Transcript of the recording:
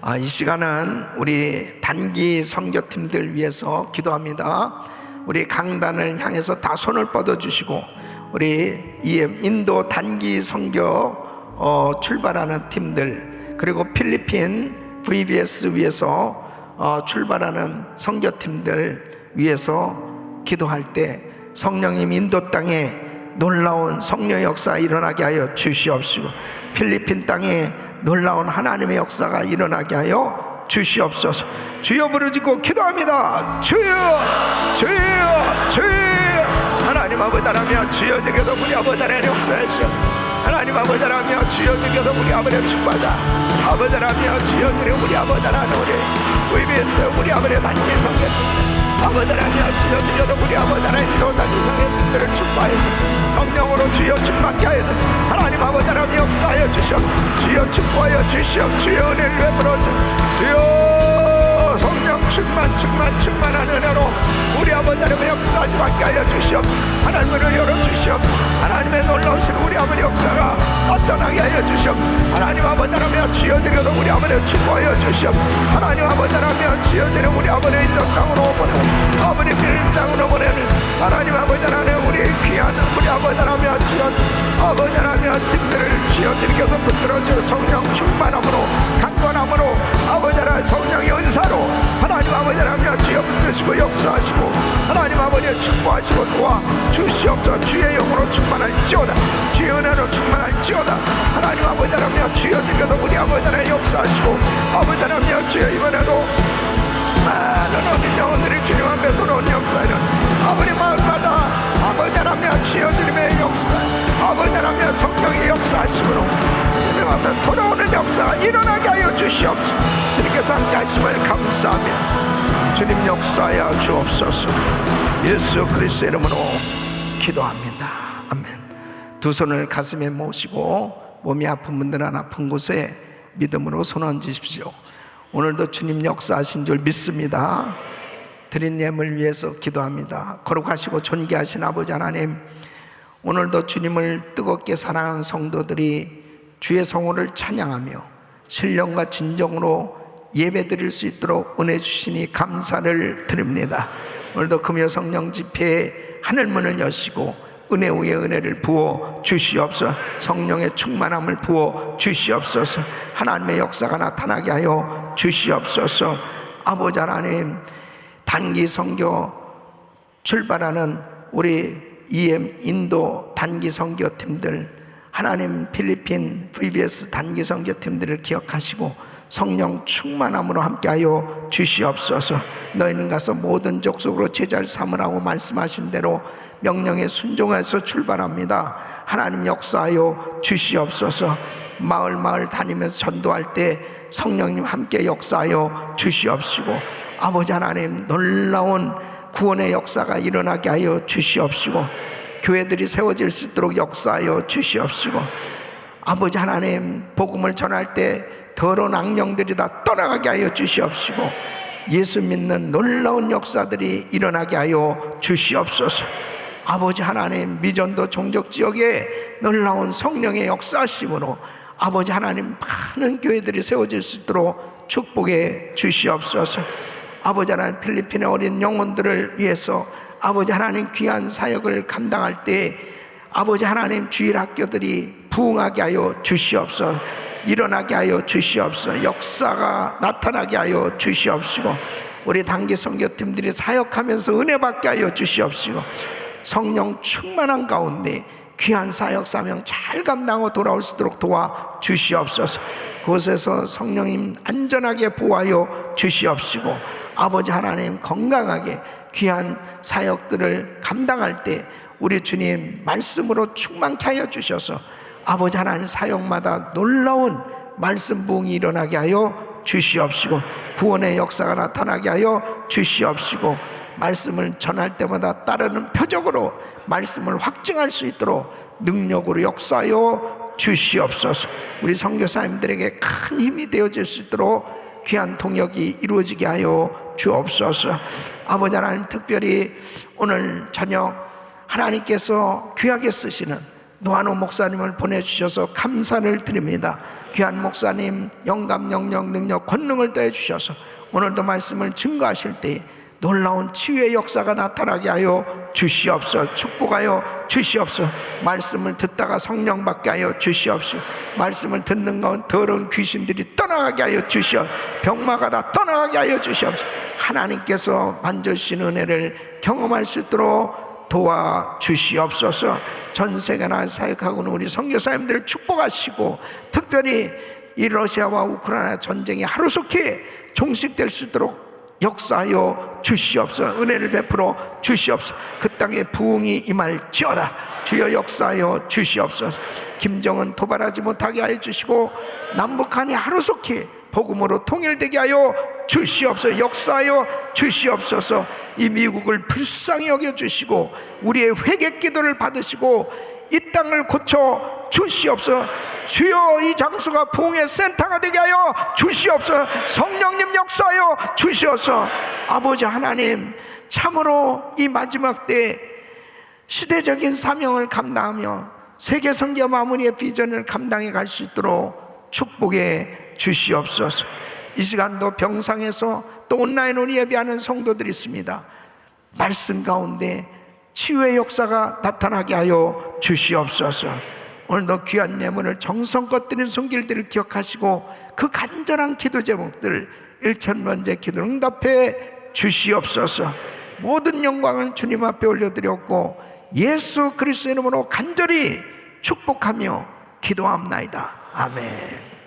아, 이 시간은 우리 단기 선교팀들 위해서 기도합니다. 우리 강단을 향해서 다 손을 뻗어 주시고 우리 인도 단기 선교 어, 출발하는 팀들 그리고 필리핀 VBS 위해서 어, 출발하는 선교팀들 위해서 기도할 때 성령님 인도 땅에 놀라운 성령 역사 일어나게 하여 주시옵시고 필리핀 땅에 놀라운 하나님의 역사가 일어나게 하여 주시옵소서. 주여 부르짖고 기도합니다. 주여 주여 주여. 하나님 아버지 하나며 주여 드려도 우리 아버지 하나님 역사해 주시옵 하나님 아버지 하나며 주여 드려도 우리 아버지 축복하자 아버지 하나며 주여 드려 우리 아버지 하나님 우리 VBS 우리 아버지 단계 성경. 아버지 하나님 주여 드려도 우리 아버지 하나님 또 다른 성령들을 축복하여 주시옵 성령으로 주여 충만케 하여 주시옵 하나님 아버지 하나님 역사하여 주시옵. 주여 축복하여 주시옵. 주여 은혜를 베풀어 주여! 성령 충만 충만 충만한 은혜로 우리 아버지 하나님의 역사 하지 않게 하여 주시옵. 하나님 문을 열어주시옵. 하나님의 놀라우신 우리 아버지 역사가 나타나게 하여 주시옵. 하나님 아버지 하나님 지어드려도 우리 아버지 축복하여 주시옵. 하나님 아버지 하나님 지어드려 우리 아버지 있는 땅으로 보내는 아버지 빌린 땅으로 보내는 하나님 아버지 하나님 우리 귀한 우리 아버지 하나님 지어 아버지 하나님 팀들을 지어드리께서 붙들어주 성령 충만 아버지 축복하시고 도와 주시옵소서 주의 영으로 충만할지어다. 주의 은혜로 충만할지어다. 하나님 아버지 하나님 주여 드려도 우리 아버지 하나님 역사하시고 아버지 하나님 주여 이번에도 많은 어린 영혼들이 주님 앞에 돌아온 역사에는 아버지 마을마다 아버지 하나님 지어드림의 역사 아버지 하나님 성령의 역사하심으로 주님 앞에 돌아오는 역사가 일어나게 하여 주시옵소서. 주님께서 함께 하심을 감사하며 주님 역사하여 주옵소서 예수 그리스도 이름으로 기도합니다 아멘 두 손을 가슴에 모시고 몸이 아픈 분들은 아픈 곳에 믿음으로 손 얹으십시오 오늘도 주님 역사하신 줄 믿습니다. 드린 예물 위해서 기도합니다. 거룩하시고 존귀하신 아버지 하나님, 오늘도 주님을 뜨겁게 사랑하는 성도들이 주의 성호를 찬양하며 신령과 진정으로 예배 드릴 수 있도록 은혜 주시니 감사를 드립니다. 오늘도 금요 성령 집회에 하늘문을 여시고 은혜 위에 은혜를 부어 주시옵소서 성령의 충만함을 부어 주시옵소서. 하나님의 역사가 나타나게 하여 주시옵소서. 아버지 하나님 단기 선교 출발하는 우리 EM 인도 단기 선교팀들 하나님 필리핀 VBS 단기 선교팀들을 기억하시고 성령 충만함으로 함께하여 주시옵소서. 너희는 가서 모든 족속으로 제자를 삼으라고 말씀하신 대로 명령에 순종해서 출발합니다. 하나님 역사하여 주시옵소서. 마을 마을 다니면서 전도할 때 성령님 함께 역사하여 주시옵시고 아버지 하나님 놀라운 구원의 역사가 일어나게 하여 주시옵시고 교회들이 세워질 수 있도록 역사하여 주시옵시고 아버지 하나님 복음을 전할 때 더러운 악령들이 다 떠나가게 하여 주시옵시고 예수 믿는 놀라운 역사들이 일어나게 하여 주시옵소서. 아버지 하나님 미전도 종족 지역에 놀라운 성령의 역사심으로 아버지 하나님 많은 교회들이 세워질 수 있도록 축복해 주시옵소서. 아버지 하나님 필리핀의 어린 영혼들을 위해서 아버지 하나님 귀한 사역을 감당할 때 아버지 하나님 주일 학교들이 부흥하게 하여 주시옵소서 일어나게 하여 주시옵소서. 역사가 나타나게 하여 주시옵시고 우리 단기 선교팀들이 사역하면서 은혜 받게 하여 주시옵시고 성령 충만한 가운데 귀한 사역 사명 잘 감당하고 돌아올 수 있도록 도와 주시옵소서. 그곳에서 성령님 안전하게 보호하여 주시옵시고 아버지 하나님 건강하게 귀한 사역들을 감당할 때 우리 주님 말씀으로 충만케 하여 주셔서 아버지 하나님 사역마다 놀라운 말씀 부흥이 일어나게 하여 주시옵시고 구원의 역사가 나타나게 하여 주시옵시고 말씀을 전할 때마다 따르는 표적으로 말씀을 확증할 수 있도록 능력으로 역사하여 주시옵소서. 우리 선교사님들에게 큰 힘이 되어질 수 있도록 귀한 통역이 이루어지게 하여 주옵소서. 아버지 하나님 특별히 오늘 저녁 하나님께서 귀하게 쓰시는 노한호 목사님을 보내주셔서 감사를 드립니다. 귀한 목사님 영감 영역 능력 권능을 더해 주셔서 오늘도 말씀을 증거하실 때 놀라운 치유의 역사가 나타나게 하여 주시옵소서. 축복하여 주시옵소서. 말씀을 듣다가 성령 받게 하여 주시옵소서. 말씀을 듣는 가운 더러운 귀신들이 떠나가게 하여 주시옵 병마가 다 떠나가게 하여 주시옵소서. 하나님께서 만져주신 은혜를 경험할 수 있도록 도와 주시옵소서 전 세계나 사역하고 있는 우리 선교사님들을 축복하시고 특별히 이 러시아와 우크라이나 전쟁이 하루속히 종식될 수 있도록 역사하여 주시옵소서. 은혜를 베풀어 주시옵소서. 그 땅에 부흥이 임할지어다. 주여 역사하여 주시옵소서. 김정은 도발하지 못하게 하여 주시고 남북한이 하루속히 복음으로 통일되게 하여 주시옵소서 역사하여 주시옵소서. 이 미국을 불쌍히 여겨 주시고 우리의 회개 기도를 받으시고 이 땅을 고쳐 주시옵소서. 주여 이 장소가 부흥의 센터가 되게 하여 주시옵소서. 성령님 역사하여 주시옵소서. 아버지 하나님 참으로 이 마지막 때 시대적인 사명을 감당하며 세계 선교 마무리의 비전을 감당해 갈 수 있도록 축복해 주시옵소서. 이 시간도 병상에서 또 온라인으로 예배하는 성도들이 있습니다. 말씀 가운데 치유의 역사가 나타나게 하여 주시옵소서. 오늘도 귀한 예물을 정성껏 드린 손길들을 기억하시고 그 간절한 기도 제목들 일천번째 기도 응답해 주시옵소서. 모든 영광을 주님 앞에 올려드렸고 예수 그리스도 이름으로 간절히 축복하며 기도합나이다. 아멘.